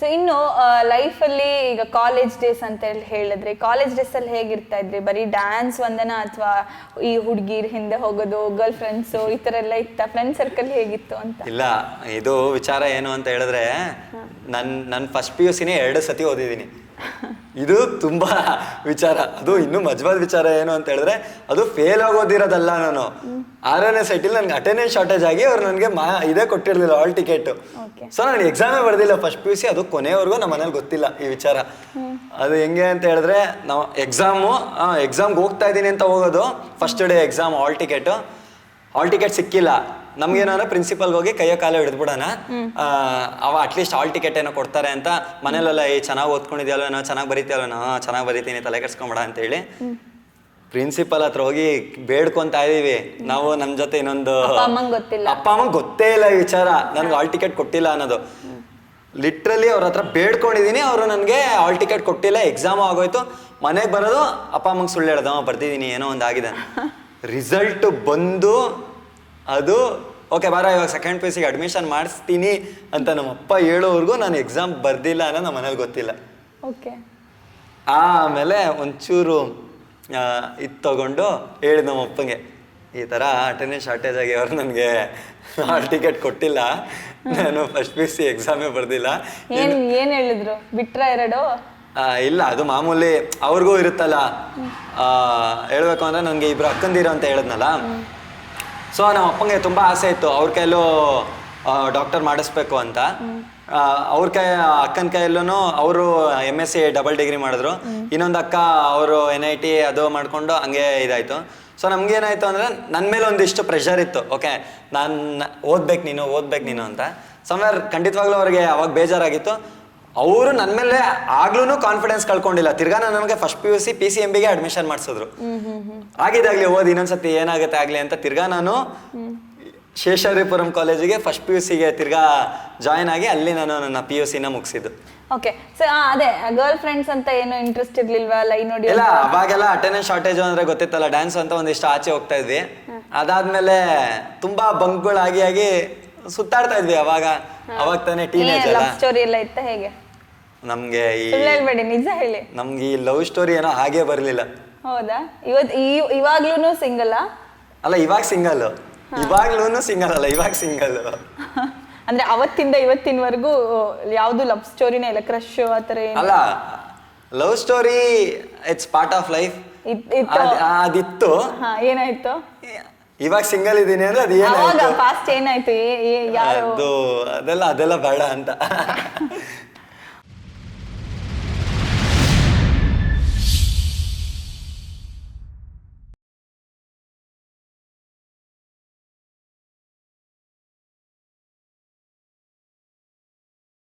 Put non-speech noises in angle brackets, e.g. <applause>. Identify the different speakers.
Speaker 1: So ಇನ್ನು ಲೈಫಲ್ಲಿ ಈಗ ಕಾಲೇಜ್ ಡೇಸ್ ಅಂತ ಹೇಳಿ ಹೇಳಿದ್ರೆ ಕಾಲೇಜ್ ಡೇಸ್ ಅಲ್ಲಿ ಹೇಗಿರ್ತಾ ಇದ್ರಿ? ಬರೀ ಡ್ಯಾನ್ಸ್ ಒಂದನ ಅಥವಾ ಈ ಹುಡುಗಿರ್ ಹಿಂದೆ ಹೋಗೋದು ಗರ್ಲ್ ಫ್ರೆಂಡ್ಸು ಈ ಥರ ಎಲ್ಲ ಇತ್ತ? ಫ್ರೆಂಡ್ ಸರ್ಕಲ್ ಹೇಗಿತ್ತು ಅಂತ?
Speaker 2: ಇಲ್ಲ ಇದು ವಿಚಾರ ಏನು ಅಂತ ಹೇಳಿದ್ರೆ ನನ್ನ ನನ್ನ ಫಸ್ಟ್ ಪಿ ಯು ಸಿನೇ ಎರಡು ಸತಿ ಓದಿದ್ದೀನಿ. ಇದು ತುಂಬಾ ವಿಚಾರ. ಅದು ಇನ್ನೂ ಮಜವಾದ ವಿಚಾರ ಏನು ಅಂತ ಹೇಳಿದ್ರೆ ಅದು ಫೇಲ್ ಆಗೋದಿರೋದಲ್ಲ ನಾನು. ಆರನೇ ಸೈಟಲ್ಲಿ ನನ್ಗೆ ಅಟೆಂಡೆನ್ಸ್ ಶಾರ್ಟೇಜ್ ಆಗಿ ಅವ್ರು ನನಗೆ ಮಾ ಇದೇ ಕೊಟ್ಟಿರಲಿಲ್ಲ ಆಲ್ ಟಿಕೆಟ್. ಸೊ ನಾನು ಎಕ್ಸಾಮೇ ಬರ್ದಿಲ್ಲ ಫಸ್ಟ್ ಪಿ ಯು ಸಿ ಅದು ಕೊನೆವರೆಗೂ ನಮ್ಮ ಮನೇಲಿ ಗೊತ್ತಿಲ್ಲ ಈ ವಿಚಾರ. ಅದು ಹೆಂಗೆ ಅಂತ ಹೇಳಿದ್ರೆ ನಾವು ಎಕ್ಸಾಮು ಎಕ್ಸಾಮ್ಗೆ ಹೋಗ್ತಾ ಇದ್ದೀನಿ ಅಂತ ಹೋಗೋದು. First day exam hall ticket hall ticket ಸಿಕ್ಕಿಲ್ಲ. ನಮ್ಗೇನಾದ್ರೆ ಪ್ರಿನ್ಸಿಪಲ್ ಹೋಗಿ ಕೈಯ ಕಾಲ ಹಿಡಿದ್ಬಿಡೋಣ ಅವ ಅಟ್ಲೀಸ್ಟ್ ಆಲ್ ಟಿಕೆಟ್ ಏನೋ ಕೊಡ್ತಾರೆ ಅಂತ ಮನೇಲೆಲ್ಲ ಏ ಚೆನ್ನಾಗಿ ಓದ್ಕೊಂಡಿದ್ಯಲ್ಲ ನಾ ಚೆನ್ನಾಗಿ ಬರೀತೀಯಲ್ಲ ಚೆನ್ನಾಗಿ ಬರೀತೀನಿ ತಲೆ ಕೆಡ್ಸ್ಕೊಂಡ್ಬೇಡ ಅಂತ ಹೇಳಿ ಪ್ರಿನ್ಸಿಪಲ್ ಹತ್ರ ಹೋಗಿ ಬೇಡ್ಕೊಂತ ಇದೀವಿ. ನಾವು ನಮ್ಮ ಜೊತೆ ಇನ್ನೊಂದು
Speaker 1: ಅಪ್ಪ ಅಮ್ಮಂಗೆ
Speaker 2: ಗೊತ್ತೇ ಇಲ್ಲ ಈ ವಿಚಾರ. ನನ್ಗೆ ಆಲ್ ಟಿಕೆಟ್ ಕೊಟ್ಟಿಲ್ಲ ಅನ್ನೋದು. ಲಿಟ್ರಲಿ ಅವ್ರ ಹತ್ರ ಬೇಡ್ಕೊಂಡಿದ್ದೀನಿ ಅವರು ನನಗೆ ಆಲ್ ಟಿಕೆಟ್ ಕೊಟ್ಟಿಲ್ಲ ಎಕ್ಸಾಮ್ ಆಗೋಯ್ತು. ಮನೆಗೆ ಬರೋದು ಅಪ್ಪ ಅಮ್ಮಂಗೆ ಸುಳ್ಳು ಹೇಳ್ದವ ಬರ್ತಿದ್ದೀನಿ ಏನೋ ಒಂದು ಆಗಿದೆ ರಿಸಲ್ಟ್ <laughs> ಬಂದು ಅದು ಓಕೆ ಬಾರ ಇವಾಗ ಸೆಕೆಂಡ್ ಪಿ ಸಿಗೆ ಅಡ್ಮಿಷನ್ ಮಾಡಿಸ್ತೀನಿ ಅಂತ ನಮ್ಮ ಅಪ್ಪ ಹೇಳೋವರೆಗೂ ನಾನು ಎಕ್ಸಾಮ್ ಬರ್ದಿಲ್ಲ ಅನ್ನೋ ನಮ್ಮ ಮನೇಲಿ ಗೊತ್ತಿಲ್ಲ.
Speaker 1: ಓಕೆ
Speaker 2: ಆಮೇಲೆ ಒಂಚೂರು ಇದು ತಗೊಂಡು ಹೇಳಿದ ನಮ್ಮ ಅಪ್ಪಂಗೆ ಈ ಥರ ಅಟೆಂಡೆನ್ಸ್ ಶಾರ್ಟೇಜ್ ಆಗಿ ಅವ್ರು ನನಗೆ ಹಾಲ್ ಟಿಕೆಟ್ ಕೊಟ್ಟಿಲ್ಲ. ನಾನು ಫಸ್ಟ್ ಪಿ ಸಿ ಎಕ್ಸಾಮೇ ಬರ್ದಿಲ್ಲ.
Speaker 1: ಏನು ಏನು ಹೇಳಿದ್ರು? ಬಿಟ್ರ ಎರಡು?
Speaker 2: ಇಲ್ಲ ಅದು ಮಾಮೂಲಿ ಅವ್ರಿಗೂ ಇರುತ್ತಲ್ಲ. ಆ, ಹೇಳ್ಬೇಕು ಅಂದ್ರೆ ನನಗೆ ಇಬ್ರು ಅಕ್ಕಂದಿರು ಅಂತ ಹೇಳಿದ್ನಲ್ಲ. ಸೊ ನಮ್ಮ ಅಪ್ಪಂಗೆ ತುಂಬ ಆಸೆ ಇತ್ತು. ಅವ್ರ ಕೈಲೂ ಡಾಕ್ಟರ್ ಮಾಡಿಸ್ಬೇಕು ಅಂತ. ಅವ್ರ ಕೈ, ಅಕ್ಕನ ಕೈಯಲ್ಲೂ ಅವರು M S C double degree ಮಾಡಿದ್ರು. ಇನ್ನೊಂದು ಅಕ್ಕ, ಅವರು ಎನ್ ಐ ಟಿ ಅದು ಮಾಡಿಕೊಂಡು ಹಂಗೆ ಇದಾಯಿತು. ಸೊ ನಮ್ಗೇನಾಯ್ತು ಅಂದರೆ ನನ್ನ ಮೇಲೆ ಒಂದಿಷ್ಟು ಪ್ರೆಷರ್ ಇತ್ತು. ಓಕೆ ನಾನು, ಓದ್ಬೇಕು ನೀನು ಓದ್ಬೇಕು ನೀನು ಅಂತ. ಸಮ್ವೇರ್, ಖಂಡಿತವಾಗ್ಲೂ ಅವ್ರಿಗೆ ಅವಾಗ ಬೇಜಾರಾಗಿತ್ತು. ಅವರು ನನ್ನ ಮೇಲೆ ಆಗ್ಲೂ ಕಾನ್ಫಿಡೆನ್ಸ್ ಕಳ್ಕೊಂಡಿಲ್ಲ. ತಿರ್ಗಾ ನನಗೆ first P U C P C M ಬಿಗೆ ಅಡ್ಮಿಷನ್ ಮಾಡಿಸಿದ್ರು. ಆಗಿದಾಗ್ಲಿ ಓದಿ ಇನ್ನೊಂದ್ಸತಿ ಏನಾಗುತ್ತೆ ಆಗ್ಲಿ ಅಂತ ತಿರ್ಗಾ ನಾನು ಶೇಷಾದ್ರಿಪುರಂ ಕಾಲೇಜಿಗೆ ಫಸ್ಟ್ ಪಿ ಯು ಸಿಗೆ ತಿರ್ಗಾ ಜಾಯ್ನ್ ಆಗಿ ಅಲ್ಲಿ ನಾನು ನನ್ನ ಪಿ ಯು ಸಿನ ಮುಗಿಸಿದ್ದು.
Speaker 1: ಓಕೆ ಸೊ ಅದೇ ಗರ್ಲ್ ಫ್ರೆಂಡ್ಸ್ ಅಂತ ಏನು ಇಂಟ್ರೆಸ್ಟ್ ಇರ್ಲಿಲ್ವಾ? ಲೈನ್ ನೋಡಿ
Speaker 2: ಇಲ್ಲ ಅವಾಗೆಲ್ಲ ಅಟೆಂಡೆನ್ಸ್ ಶಾರ್ಟೇಜ್ ಅಂದ್ರೆ ಗೊತ್ತಿತ್ತಲ್ಲ ಡ್ಯಾನ್ಸ್ ಅಂತ ಒಂದಿಷ್ಟು ಆಚೆ ಹೋಗ್ತಾ ಇದ್ವಿ. ಅದಾದ್ಮೇಲೆ ತುಂಬಾ ಬಂಕ್ಗಳು ಆಗಿ ಸುತ್ತಾಡ್ತಾ ಇದ್ವಿ ಅವಾಗ. ಅವಾಗ ತಾನೇ ಟೀನೇಜ್
Speaker 1: ಲವ್ ಸ್ಟೋರಿ ಎಲ್ಲ ಇತ್ತ ಹೇಗೆ?
Speaker 2: ನಮ್ಗೆ ಈ
Speaker 1: ಸುಳ್ಳು ಹೇಳ್ಬೇಡಿ ನಿಜ ಹೇಳಿ.
Speaker 2: ನಮ್ಗೆ ಈ ಲವ್ ಸ್ಟೋರಿ ಏನೋ ಹಾಗೆ ಬರಲಿಲ್ಲ.
Speaker 1: ಹೌದಾ? ಇವತ್ ಈ- ಇವಾಗ್ಲೂನು ಸಿಂಗಲ್
Speaker 2: ಅಲ್ಲ ಇವಾಗ ಸಿಂಗಲ್ ಇವಾಗ್ಲೂ ಸಿಂಗಲ್ ಅಲ್ಲ ಇವಾಗ ಸಿಂಗಲ್ <laughs>
Speaker 1: ಅಂದ್ರೆ ಅವತ್ತಿಂದ ಇವತ್ತಿನವರೆಗೂ ಯಾವ್ದು ಲವ್ ಸ್ಟೋರಿನೇ ಇಲ್ಲ ಕ್ರಶ್ ಆತರ ಏನು?
Speaker 2: ಅಲ್ಲ love story it's part of life
Speaker 1: ಇತ್- ಇತ್ತು.
Speaker 2: ಅದಿತ್ತು.
Speaker 1: ಹಾ ಏನಾಯ್ತು?
Speaker 2: ಇವಾಗ ಸಿಂಗಲ್ ಇದೀನಿ ಅಂದ್ರೆ ಅದು
Speaker 1: ಅವಾಗ
Speaker 2: ಏನಾಯ್ತು
Speaker 1: ಫಾಸ್ಟ್ ಏನಾಯ್ತು? ಏ- ಏ- ಯಾರು?
Speaker 2: ಅದು ಅದೆಲ್ಲ ಅದೆಲ್ಲ ಬೇಡ ಅಂತ. <laughs>